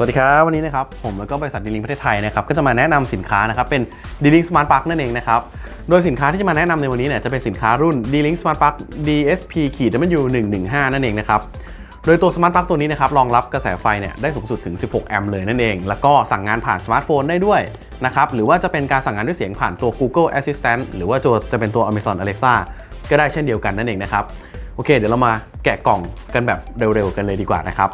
สวัสดีครับ วันนี้นะครับผมแล้วก็บริษัทดีลิงประเทศไทยนะครับก็จะมาแนะนำสินค้านะครับเป็น D-Link Smart Plug นั่นเองนะครับโดยสินค้าที่จะมาแนะนำในวันนี้เนี่ยจะเป็นสินค้ารุ่น D-Link Smart Plug DSP ขีด W115 นั่นเองนะครับโดยตัว Smart Plug ตัวนี้นะครับรองรับกระแสไฟเนี่ยได้สูงสุดถึง 16 แอมป์เลยนั่นเอง แล้วก็สั่งงานผ่านสมาร์ทโฟนได้ด้วยนะครับหรือว่าจะเป็นการสั่งงานด้วยเสียงผ่านตัว Google Assistant หรือว่าตัวจะเป็นตัว Amazon Alexa ก็ได้เช่นเดียวกันนั่นเองนะครับโอเค เดี๋ยวเรามาแกะกล่องกันแบบเร็วๆกันเลยดีกว่านะครับ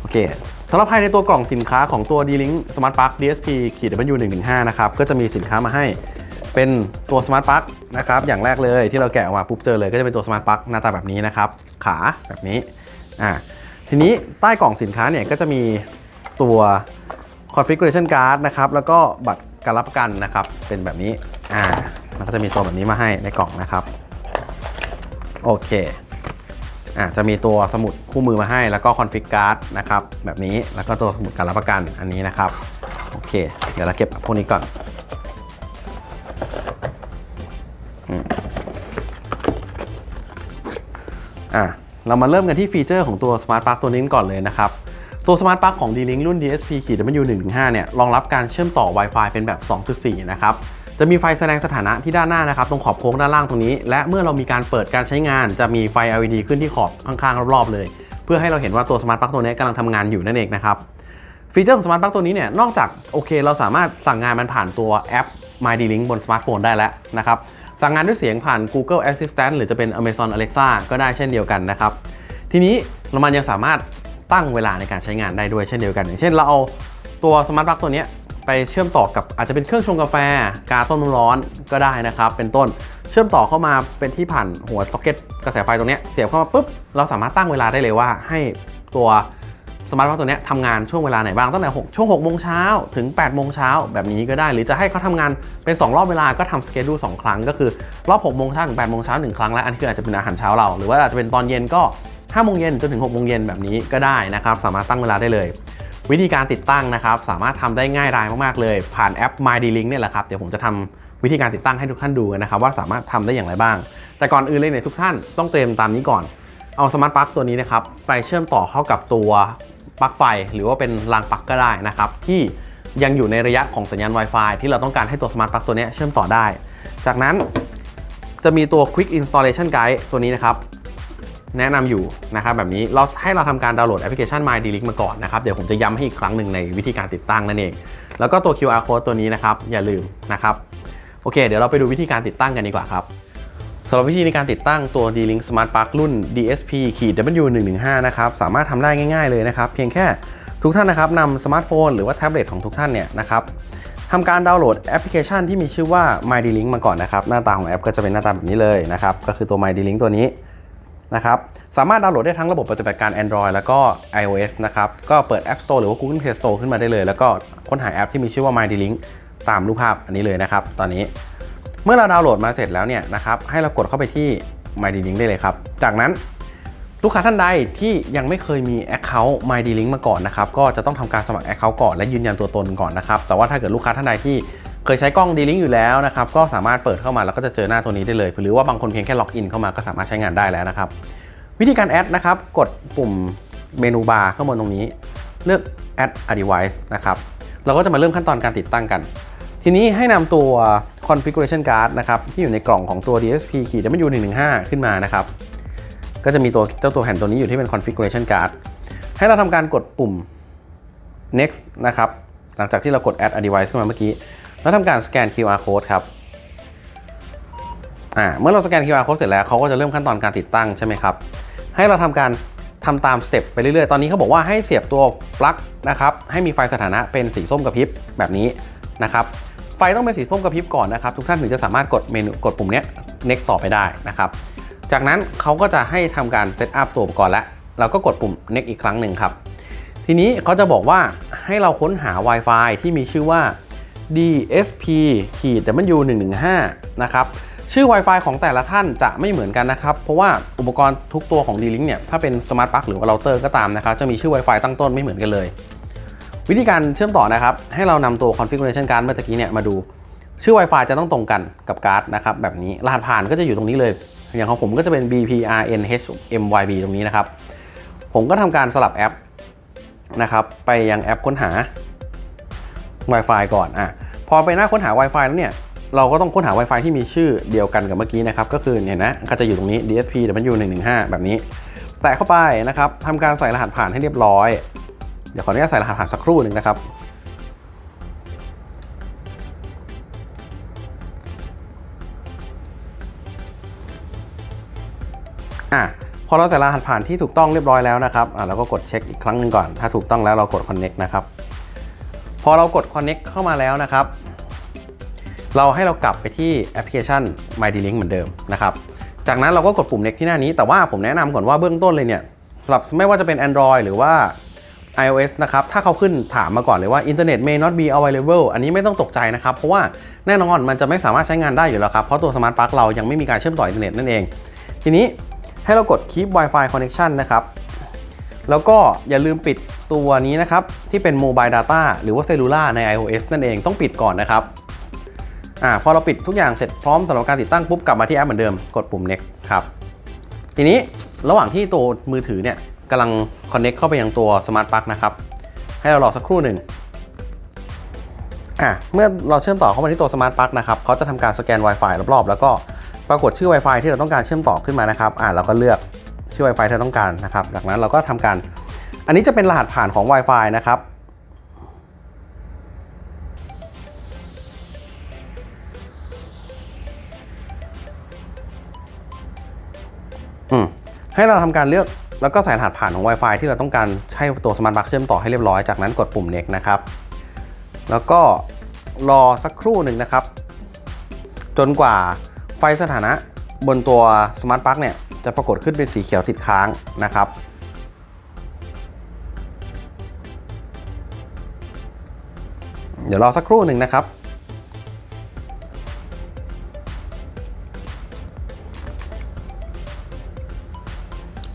โอเคสำหรับภายในตัวกล่องสินค้าของตัว D-Link Smart Plug DSP ขีด W115 นะครับก็จะมีสินค้ามาให้เป็นตัว Smart Plug นะครับอย่างแรกเลยที่เราแกะออกมาปุ๊บเจอเลยก็จะเป็นตัว Smart Plug หน้าตาแบบนี้นะครับขาแบบนี้อ่าทีนี้ใต้กล่องสินค้าเนี่ยก็จะมีตัว configuration card นะครับแล้วก็บัตรการรับประกันนะครับเป็นแบบนี้อ่ามันก็จะมีตัวแบบนี้มาให้ในกล่องนะครับโอเค อะจะมีตัวสมุดคู่มือมาให้ แล้วก็คอนฟิกการ์ดนะครับแบบนี้แล้วก็ตัวสมุดการรับประกันอันนี้นะครับโอเค เดี๋ยวเราเก็บพวกนี้ก่อนอะเรามาเริ่มกันที่ฟีเจอร์ของตัว Smart Plug ตัวนี้ก่อนเลยนะครับตัว Smart Plug ของ D-Link รุ่น DSP-W1-5 เนี่ยรองรับการเชื่อมต่อ Wi-Fi เป็นแบบ 2.4 นะครับ จะมีไฟแสดงสถานะที่ด้านหน้านะครับตรงขอบโค้งด้านล่างตรงนี้ และเมื่อเรามีการเปิดการใช้งาน จะมีไฟ LED ขึ้นที่ขอบข้างๆรอบๆเลย เพื่อให้เราเห็นว่าตัว Smart Plug ตัวนี้กำลังทำงานอยู่นั่นเองนะครับฟีเจอร์ของ Smart Plug ตัวนี้เนี่ยนอกจากโอเค เราสามารถสั่งงานมันผ่านตัวแอป My D-Link บนสมาร์ทโฟนได้แล้วนะครับสั่งงานด้วยเสียงผ่าน Google Assistant หรือจะเป็น Amazon Alexa ก็ได้เช่นเดียวกันนะครับทีนี้เรามันยังสามารถตั้งเวลาในการใช้งานได้ด้วยเช่นเดียวกัน อย่างเช่นเราเอาตัวสมาร์ทปลั๊กตัวนี้ ไปเชื่อมต่อกับอาจจะเป็นเครื่องชงกาแฟ กาต้มน้ำร้อนก็ได้นะครับ เป็นต้นเชื่อมต่อเข้ามาเป็นที่ผ่านหัวซ็อกเก็ตกระแสไฟตรงนี้เสียบเข้ามาปุ๊บเราสามารถตั้งเวลาได้เลยว่าให้ตัวสมาร์ทปลั๊กตัวนี้ทำงานช่วงเวลาไหนบ้างตั้งแต่6ช่วง6โมงเช้าถึง8โมงเช้าแบบนี้ก็ได้ หรือจะให้เขาทำงานเป็น 2 รอบเวลาก็ทำสเกจดูสองครั้ง ก็คือรอบ6โมงเช้าถึง8โมงเช้าหนึ่งครั้งและอันนี้คืออาจจะเป็นอาหารเช้าเรา หรือว่าอาจจะเป็นตอนเย็นก็5โมงเย็นจนถึง6โมงเย็นแบบนี้ก็ได้นะครับ สามารถตั้งเวลาได้เลย วิธีการติดตั้งนะครับ สามารถทำได้ง่ายดายมากๆเลย ผ่านแอป My D-Link เนี่ยแหละครับ เดี๋ยวผมจะทำวิธีการติดตั้งให้ทุกท่านดูนะครับ ว่าสามารถทำได้อย่างไรบ้าง แต่ก่อนอื่นเลยเนี่ยทุกท่านต้องเตรียมตามนี้ก่อน เอาสมาร์ทปลั๊กตัวนี้นะครับไปเชื่อมต่อเข้ากับตัวปลั๊กไฟ หรือว่าเป็นรางปลั๊กก็ได้นะครับที่ยังอยู่ในระยะของสัญญาณ Wi-Fi ที่เราต้องการให้ตัวสมาร์ทปลั๊กตัวนี้เชื่อมต่อได้ จากนั้นจะมีตัว Quick Installation Guide ตัวนี้นะครับ แนะนำอยู่นะครับแบบนี้เราให้เราทำการดาวน์โหลดแอปพลิเคชัน My D-Link มาก่อนนะครับเดี๋ยวผมจะย้ำให้อีกครั้งหนึ่งในวิธีการติดตั้งนั่นเอง แล้วก็ตัว QR code ตัวนี้นะครับอย่าลืมนะครับโอเค เดี๋ยวเราไปดูวิธีการติดตั้งกันดีกว่าครับสำหรับวิธีในการติดตั้งตัว D-Link Smart Plug รุ่น DSP W115 นะครับสามารถทำได้ง่าย ๆเลยนะครับเพียงแค่ทุกท่านนะครับนำสมาร์ทโฟนหรือว่าแท็บเล็ตของทุกท่านเนี่ยนะครับทำการดาวน์โหลดแอปพลิเคชันที่มีชื่อว่า My D-Link มาก่อนนะครับ หน้าตาของแอปก็จะเป็นหน้าตาแบบนี้เลยนะครับ ก็คือตัว My D-Link ตัวนี้ นะครับสามารถดาวน์โหลดได้ทั้งระบบปฏิบัติการ Android แล้วก็ iOS นะครับก็เปิด App Store หรือว่า Google Play Store ขึ้นมาได้เลย แล้วก็ค้นหาแอปที่มีชื่อว่า My D-Link ตามรูปภาพอันนี้เลยนะครับ ตอนนี้เมื่อเราดาวน์โหลดมาเสร็จแล้วเนี่ยนะครับให้เรากดเข้าไปที่ My D-Link ได้เลยครับ จากนั้นลูกค้าท่านใดที่ยังไม่เคยมี Account My D-Link มาก่อนนะครับก็จะต้องทำการสมัคร Account ก่อนและยืนยันตัวตนก่อนนะครับแต่ว่าถ้าเกิดลูกค้าท่านใดที่ เคยใช้กล้อง D-Link อยู่แล้วนะครับก็สามารถเปิดเข้ามาแล้วก็จะเจอหน้าตัวนี้ได้เลย หรือว่าบางคนเพียงแค่ล็อกอินเข้ามาก็สามารถใช้งานได้แล้วนะครับวิธีการแอดนะครับกดปุ่มเมนูบาร์ข้างบนตรงนี้ เลือก add a device นะครับเราก็จะมาเริ่มขั้นตอนการติดตั้งกัน ทีนี้ให้นำตัว configuration card นะครับที่อยู่ในกล่องของตัว DSP ขีด W115 ขึ้นมานะครับก็จะมีตัวเจ้าตัวแผ่นตัวนี้อยู่ที่เป็น configuration card ให้เราทำการกดปุ่ม next นะครับหลังจากที่เรากด add a device ขึ้นมาเมื่อกี้ แล้วทำการสแกน QR code ครับอ่าเมื่อเราสแกน QR code เสร็จแล้วเขาก็จะเริ่มขั้นตอนการติดตั้งใช่ไหมครับ ให้เราทำการทำตามสเต็ปไปเรื่อยๆ ตอนนี้เขาบอกว่าให้เสียบตัวปลั๊กนะครับ ให้มีไฟสถานะเป็นสีส้มกระพริบแบบนี้นะครับ ไฟต้องเป็นสีส้มกระพริบก่อนนะครับ ทุกท่านถึงจะสามารถกดเมนูกดปุ่มเนี้ย next ต่อไปได้นะครับ จากนั้นเขาก็จะให้ทำการเซตอัพตัวอุปกรณ์แล้ว เราก็กดปุ่ม next อีกครั้งหนึ่งครับ ทีนี้เขาจะบอกว่าให้เราค้นหา Wi-Fi ที่มีชื่อว่า DSP W115 นะครับชื่อ Wi-Fi ของแต่ละท่านจะไม่เหมือนกันนะครับ เพราะว่าอุปกรณ์ทุกตัวของ D-Link เนี่ย ถ้าเป็น Smart Plug หรือว่าเราเตอร์ก็ตามนะครับ จะมีชื่อ Wi-Fi ตั้งต้นไม่เหมือนกันเลย วิธีการเชื่อมต่อนะครับ ให้เรานำตัว configuration card เมื่อกี้เนี่ยมาดู ชื่อ Wi-Fi จะต้องตรงกันกับการ์ดนะครับแบบนี้ รหัสผ่านก็จะอยู่ตรงนี้เลย อย่างของผมก็จะเป็น BPRNHMYB ตรงนี้นะครับ ผมก็ทำการสลับแอปนะครับไปยังแอปค้นหา Wi-Fi ก่อนอะพอไปหน้าค้นหา Wi-Fi แล้วเนี่ยเราก็ต้องค้นหา Wi-Fi ที่มีชื่อเดียวกันกับเมื่อกี้นะครับ ก็คือเห็นนะก็จะอยู่ตรงนี้ DSP W115 แบบนี้ แตะเข้าไปนะครับทำการใส่รหัสผ่านให้เรียบร้อย เดี๋ยวขออนุญาตใส่รหัสผ่านสักครู่หนึ่งนะครับ อะพอเราใส่รหัสผ่านที่ถูกต้องเรียบร้อยแล้วนะครับอะเราก็กดเช็คอีกครั้งหนึ่งก่อน ถ้าถูกต้องแล้วเรากด connect นะครับ พอเรากด connect เข้ามาแล้วนะครับ เราให้เรากลับไปที่แอปพลิเคชัน MyD-Link เหมือนเดิมนะครับ จากนั้นเราก็กดปุ่ม next ที่หน้านี้ แต่ว่าผมแนะนำก่อนว่าเบื้องต้นเลยเนี่ยสำหรับไม่ว่าจะเป็น Android หรือว่า iOS นะครับ ถ้าเขาขึ้นถามมาก่อนเลยว่า Internet may not be available อันนี้ไม่ต้องตกใจนะครับ เพราะว่าแน่นอนมันจะไม่สามารถใช้งานได้อยู่แล้วครับ เพราะตัว Smart Plug เรายังไม่มีการเชื่อมต่ออินเทอร์เน็ตนั่นเอง ทีนี้ให้เรากด keep Wi-Fi connection นะครับ แล้วก็อย่าลืมปิดตัวนี้นะครับ ที่เป็น Mobile Data หรือว่า Cellular ใน iOS นั่นเองต้องปิดก่อนนะครับอ่าพอเราปิดทุกอย่างเสร็จพร้อมสำหรับการติดตั้งปุ๊บกลับมาที่แอปเหมือนเดิมกดปุ่ม next ครับ ทีนี้ระหว่างที่ตัวมือถือเนี่ยกำลัง connect เข้าไปยังตัว Smart Plug นะครับ ให้เรารอสักครู่หนึ่งอะเมื่อเราเชื่อมต่อเข้ามาที่ตัว Smart Plug นะครับเขาจะทำการสแกน Wi-Fi รอบๆ แล้วก็ปรากฏชื่อ Wi-Fi ที่เราต้องการเชื่อมต่อขึ้นมานะครับ อ่าเราก็เลือก ชื่อ Wi-Fi ที่เราต้องการนะครับจากนั้นเราก็ทำการ อันนี้จะเป็นรหัสผ่านของ Wi-Fi นะครับอืมให้เราทำการเลือกแล้วก็ใส่รหัสผ่านของ Wi-Fi ที่เราต้องการให้ตัว Smart Plug เชื่อมต่อให้เรียบร้อยจากนั้นกดปุ่ม next นะครับ แล้วก็รอสักครู่หนึ่งนะครับ จนกว่าไฟสถานะ บนตัว Smart Plug เนี่ยจะปรากฏขึ้นเป็นสีเขียวติดค้างนะครับ เดี๋ยวรอสักครู่หนึ่งนะครับ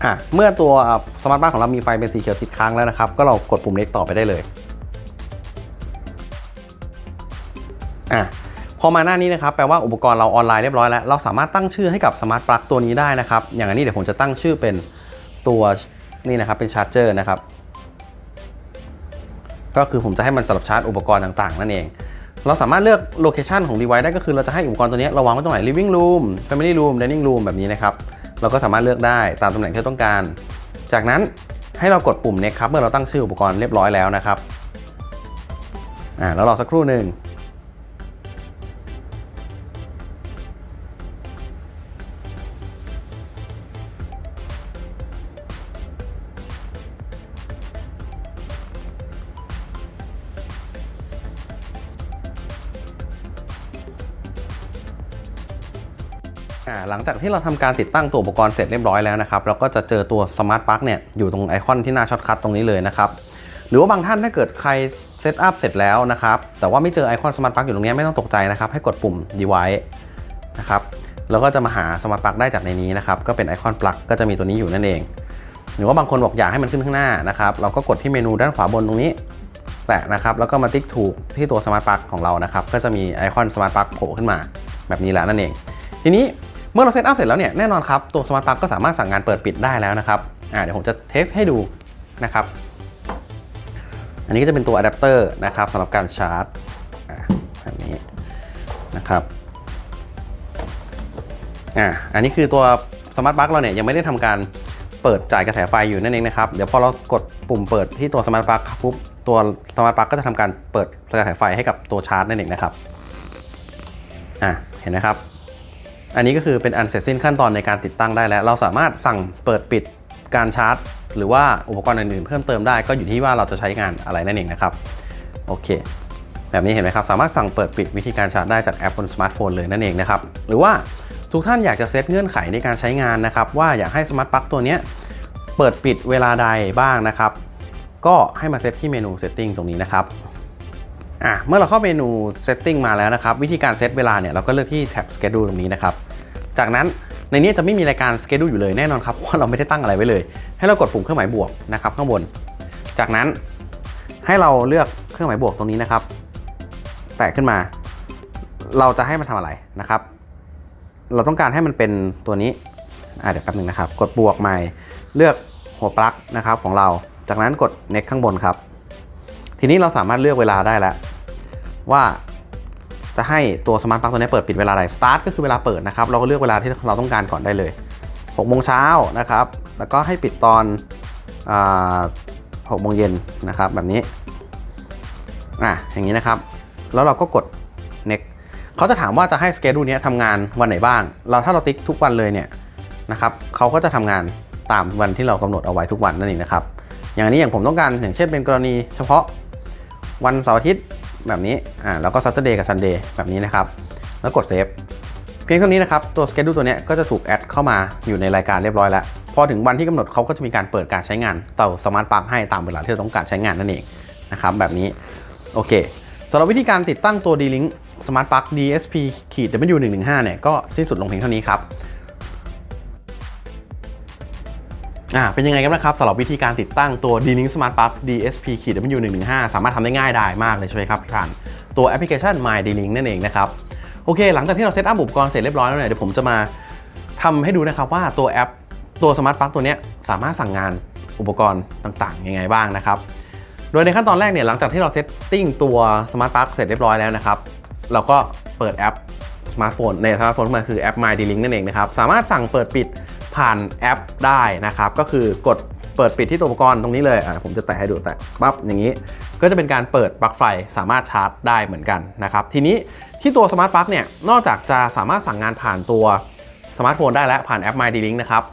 อะเมื่อตัวสมาร์ทบ้านของเรามีไฟเป็นสีเขียวติดค้างแล้วนะครับ ก็เรากดปุ่มเล็กต่อไปได้เลย อะ พอมาหน้านี้นะครับแปลว่าอุปกรณ์เราออนไลน์เรียบร้อยแล้ว เราสามารถตั้งชื่อให้กับสมาร์ทปลั๊กตัวนี้ได้นะครับ อย่างนี้เดี๋ยวผมจะตั้งชื่อเป็นตัวนี่นะครับเป็นชาร์จเจอร์นะครับ ก็คือผมจะให้มันสำหรับชาร์จอุปกรณ์ต่างๆ นั่นเอง เราสามารถเลือกโลเคชันของ device ได้ก็คือเราจะให้อุปกรณ์ตัวนี้เราวางไว้ตรงไหน living room family room dining room แบบนี้นะครับเราก็สามารถเลือกได้ตามตำแหน่งที่ต้องการ จากนั้นให้เรากดปุ่ม next ครับเมื่อเราตั้งชื่ออุปกรณ์เรียบร้อยแล้วนะครับอ่าแล้วรอสักครู่หนึ่ง หลังจากที่เราทำการติดตั้งตัวอุปกรณ์เสร็จเรียบร้อยแล้วนะครับเราก็จะเจอตัวสมาร์ทปลั๊กเนี่ยอยู่ตรงไอคอนที่หน้าช็อตคัทตรงนี้เลยนะครับหรือว่าบางท่านถ้าเกิดใครเซตอัพเสร็จแล้วนะครับแต่ว่าไม่เจอไอคอนสมาร์ทปลั๊กอยู่ตรงนี้ไม่ต้องตกใจนะครับให้กดปุ่ม device นะครับแล้วก็จะมาหาสมาร์ทปลั๊กได้จากในนี้นะครับก็เป็นไอคอนปลั๊กก็จะมีตัวนี้อยู่นั่นเอง หรือว่าบางคนบอกอยากให้มันขึ้นข้างหน้านะครับเราก็กดที่เมนูด้านขวาบนตรงนี้แตะนะครับแล้วก็มาติ๊กถูกที่ตัวสมาร์ทปลั๊กของเรานะครับก็จะมีไอคอนสมาร์ทปลั๊กโผล่ขึ้นมาแบบนี้แล้วนั่นเอง ทีนี้ เมื่อเราเซตอัพเสร็จแล้วเนี่ยแน่นอนครับตัวสมาร์ทปลั๊กก็สามารถสั่งงานเปิดปิดได้แล้วนะครับอ่าเดี๋ยวผมจะเทสให้ดูนะครับอันนี้ก็จะเป็นตัวอะแดปเตอร์นะครับสำหรับการชาร์จอ่าแบบนี้นะครับอ่าอันนี้คือตัวสมาร์ทปลั๊กเราเนี่ยยังไม่ได้ทำการเปิดจ่ายกระแสไฟอยู่นั่นเองนะครับเดี๋ยวพอเรากดปุ่มเปิดที่ตัวสมาร์ทปลั๊กปุ๊บตัวสมาร์ทปลั๊กก็จะทำการเปิดกระแสไฟให้กับตัวชาร์จนั่นเองนะครับอ่าเห็นไหมครับ อันนี้ก็คือเป็นอันเสร็จสิ้นขั้นตอนในการติดตั้งได้แล้ว เราสามารถสั่งเปิดปิดการชาร์จ หรือว่าอุปกรณ์อื่นๆเพิ่มเติมได้ก็อยู่ที่ว่าเราจะใช้งานอะไรนั่นเองนะครับโอเค แบบนี้เห็นไหมครับ สามารถสั่งเปิดปิดวิธีการชาร์จได้จากแอปบนสมาร์ทโฟนเลยนั่นเองนะครับหรือว่าทุกท่านอยากจะเซตเงื่อนไขในการใช้งานนะครับว่าอยากให้สมาร์ทปลั๊กตัวนี้เปิดปิดเวลาใดบ้างนะครับ ก็ให้มาเซตที่เมนู Setting ตรงนี้นะครับ อะเมื่อเราเข้าเมนู Setting มาแล้วนะครับ วิธีการเซตเวลาเนี่ยเราก็เลือกที่แท็บ Schedule ตรงนี้นะครับ จากนั้นในนี้จะไม่มีรายการ Schedule อยู่เลยแน่นอนครับเพราะเราไม่ได้ตั้งอะไรไว้เลย ให้เรากดปุ่มเครื่องหมายบวกนะครับข้างบน จากนั้นให้เราเลือกเครื่องหมายบวกตรงนี้นะครับ แตะขึ้นมา เราจะให้มันทำอะไรนะครับ เราต้องการให้มันเป็นตัวนี้อะเดี๋ยวแป๊บนึงนะครับ กดบวกใหม่เลือกหัวปลั๊กนะครับของเรา จากนั้นกด next ข้างบนครับ ทีนี้เราสามารถเลือกเวลาได้แล้ว ว่าจะให้ตัวสมาร์ทปลั๊กตัวนี้เปิดปิดเวลาอะไร start ก็คือเวลาเปิดนะครับ เราก็เลือกเวลาที่เราต้องการก่อนได้เลย6โมงเช้านะครับ แล้วก็ให้ปิดตอน6โมงเย็นนะครับแบบนี้ อะอย่างนี้นะครับ แล้วเราก็กด next เขาจะถามว่าจะให้สเกดูเนี้ยทำงานวันไหนบ้าง เราถ้าเราติ๊กทุกวันเลยเนี่ยนะครับเขาก็จะทำงานตามวันที่เรากำหนดเอาไว้ทุกวันนั่นเองนะครับ อย่างนี้อย่างผมต้องการอย่างเช่นเป็นกรณีเฉพาะวันเสาร์อาทิตย์ แบบนี้อ่าแล้วก็ Saturday กับ Sunday แบบนี้นะครับ แล้วกดเซฟเพียงเท่านี้นะครับ ตัว schedule ตัวนี้ก็จะถูกแอดเข้ามาอยู่ในรายการเรียบร้อยแล้ว พอถึงวันที่กำหนดเขาก็จะมีการเปิดการใช้งานเต่าสมาร์ทปลั๊กให้ตามเวลาที่เราต้องการใช้งานนั่นเองนะครับแบบนี้โอเคสำหรับวิธีการติดตั้งตัว D-Link Smart Plug DSP ขีด W115 เนี่ยก็สิ้นสุดลงเพียงเท่านี้ครับ อ่าเป็นยังไงกันนะครับสำหรับวิธีการติดตั้งตัว D-Link Smart Plug DSP ขีด W115 สามารถทำได้ง่ายไดายมากเลยใช่ไหมครับผ่านตัวแอปพลิเคชัน My D-Link นั่นเองนะครับโอเค หลังจากที่เราเซตอัพอุปกรณ์เสร็จเรียบร้อยแล้วเนี่ยเดี๋ยวผมจะมาทำให้ดูนะครับว่าตัวแอปตัว Smart Plug ตัวเนี้ยสามารถสั่งงานอุปกรณ์ต่างๆยังไงบ้างนะครับ โดยในขั้นตอนแรกเนี่ยหลังจากที่เราเซตติ้งตัว Smart Plug เสร็จเรียบร้อยแล้วนะครับ เราก็เปิดแอปสมาร์ทโฟนในสมาร์ทโฟนขึ้นมาคือแอป My D-Link นั่นเองนะครับ สามารถสั่งเปิดปิด ผ่านแอปได้นะครับ ก็คือกดเปิดปิดที่ตัวอุปกรณ์ตรงนี้เลยอะผมจะแตะให้ดูแตะปั๊บอย่างนี้ ก็จะเป็นการเปิดปลั๊กไฟสามารถชาร์จได้เหมือนกันนะครับ ทีนี้ที่ตัวสมาร์ทปลั๊กเนี่ยนอกจากจะสามารถสั่งงานผ่านตัวสมาร์ทโฟนได้แล้วผ่านแอป My D-Link นะครับ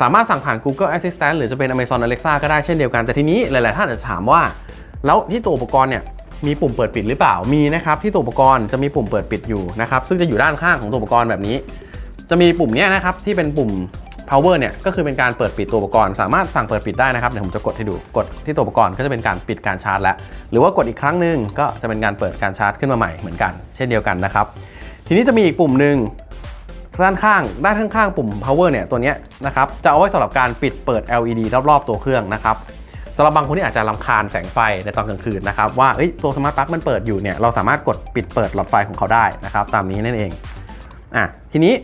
สามารถสั่งผ่าน Google Assistant หรือจะเป็น Amazon Alexa ก็ได้เช่นเดียวกัน แต่ทีนี้หลาย ๆ ท่านอาจจะถามว่า แล้วที่ตัวอุปกรณ์เนี่ยมีปุ่มเปิดปิดหรือเปล่า มีนะครับ ที่ตัวอุปกรณ์จะมีปุ่มเปิดปิดอยู่นะครับ ซึ่งจะอยู่ด้านข้างของตัวอุปกรณ์แบบนี้ จะมีปุ่มนี้นะครับที่เป็นปุ่ม power เนี่ยก็คือเป็นการเปิดปิดตัวอุปกรณ์ สามารถสั่งเปิดปิดได้นะครับเดี๋ยวผมจะกดให้ดูกดที่ตัวอุปกรณ์ก็จะเป็นการปิดการชาร์จแล้วหรือว่ากดอีกครั้งหนึ่งก็จะเป็นการเปิดการชาร์จขึ้นมาใหม่เหมือนกัน เช่นเดียวกันนะครับทีนี้จะมีอีกปุ่มหนึ่งด้านข้างด้านข้างๆปุ่ม power เนี่ยตัวนี้นะครับจะเอาไว้สำหรับการปิดเปิด LED รอบๆ ตัวเครื่องนะครับสำหรับบางคนที่อาจจะรำคาญแสงไฟในตอนกลางคืนนะครับว่าตัวสมาร์ทปลั๊กมันเปิดอยู่เนี่ยเราสามารถกดปิดเปิดหลอดไฟของเขาได้นะครับตามนี้นั่นเองอะทีนี้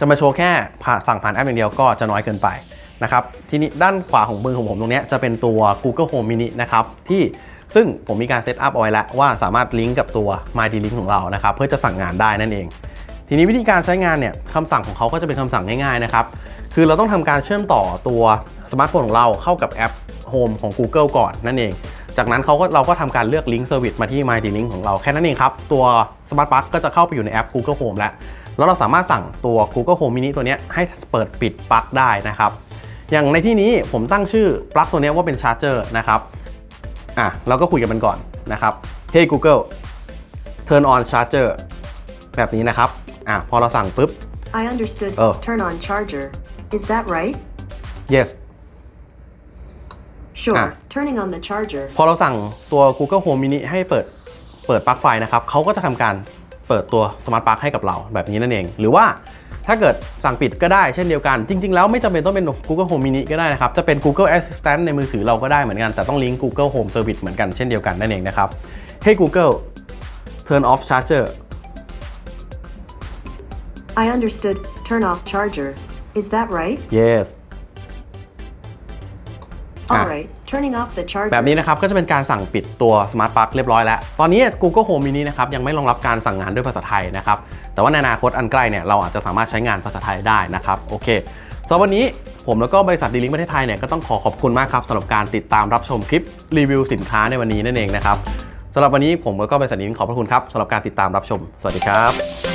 จะมาโชว์แค่ผ่าสั่งผ่านแอปอย่างเดียวก็จะน้อยเกินไปนะครับทีนี้ด้านขวาของมือของผมตรงนี้จะเป็นตัว Google Home Mini นะครับที่ซึ่งผมมีการเซตอัพเอาไว้แล้วว่าสามารถลิงก์กับตัว My D-Link ของเรานะครับเพื่อจะสั่งงานได้นั่นเอง ทีนี้วิธีการใช้งานเนี่ยคำสั่งของเขาก็จะเป็นคำสั่งง่ายๆนะครับคือเราต้องทำการเชื่อมต่อตัวสมาร์ทโฟนของเราเข้ากับแอป Home ของ Google ก่อนนั่นเอง จากนั้นเขาก็เราก็ทำการเลือกลิงก์เซอร์วิสมาที่ My D-Link ของเราแค่นั้นเองครับตัว Smart Plug ก็จะเข้าไปอยู่ในแอป Google Home แล้ว แล้วเราสามารถสั่งตัว Google Home Mini ตัวเนี้ยให้เปิดปิดปลั๊กได้นะครับ อย่างในที่นี้ผมตั้งชื่อปลั๊กตัวเนี้ยว่าเป็นชาร์จเจอร์นะครับอะเราก็คุยกันมันก่อนนะครับ Hey Google turn on charger แบบนี้นะครับอะพอเราสั่งปุ๊บ I understood. Oh. Turn on charger. Is that right? yes Sure. Ah. Turning on the charger. พอเราสั่งตัว Google Home Mini ให้เปิดเปิดปลั๊กไฟนะครับเขาก็จะทำการ เปิดตัว Smart Plug ให้กับเราแบบนี้นั่นเอง หรือว่าถ้าเกิดสั่งปิดก็ได้เช่นเดียวกัน จริง ๆ แล้วไม่จำเป็นต้องเป็น Google Home Mini ก็ได้นะครับ จะเป็น Google Assistant ในมือถือเราก็ได้เหมือนกัน แต่ต้องลิงก์ Google Home Service เหมือนกันเช่นเดียวกันนั่นเองนะครับ Hey Google turn off charger I understood. Turn off charger. Is that right? yes All Ah. right. Turning off the charger. แบบนี้นะครับก็จะเป็นการสั่งปิดตัว Smart Plug เรียบร้อยแล้ว ตอนนี้ Google Home Mini นะครับยังไม่รองรับการสั่งงานด้วยภาษาไทยนะครับ แต่ว่าในอนาคตอันใกล้เนี่ยเราอาจจะสามารถใช้งานภาษาไทยได้นะครับ โอเคสำหรับวันนี้ผมแล้วก็บริษัทดีลิงประเทศไทยเนี่ยก็ต้องขอขอบคุณมากครับสำหรับการติดตามรับชมคลิปรีวิวสินค้าในวันนี้นั่นเองนะครับสำหรับวันนี้ผมแล้วก็บริษัทดีลิงขอบพระคุณครับสำหรับการติดตามรับชม สวัสดีครับ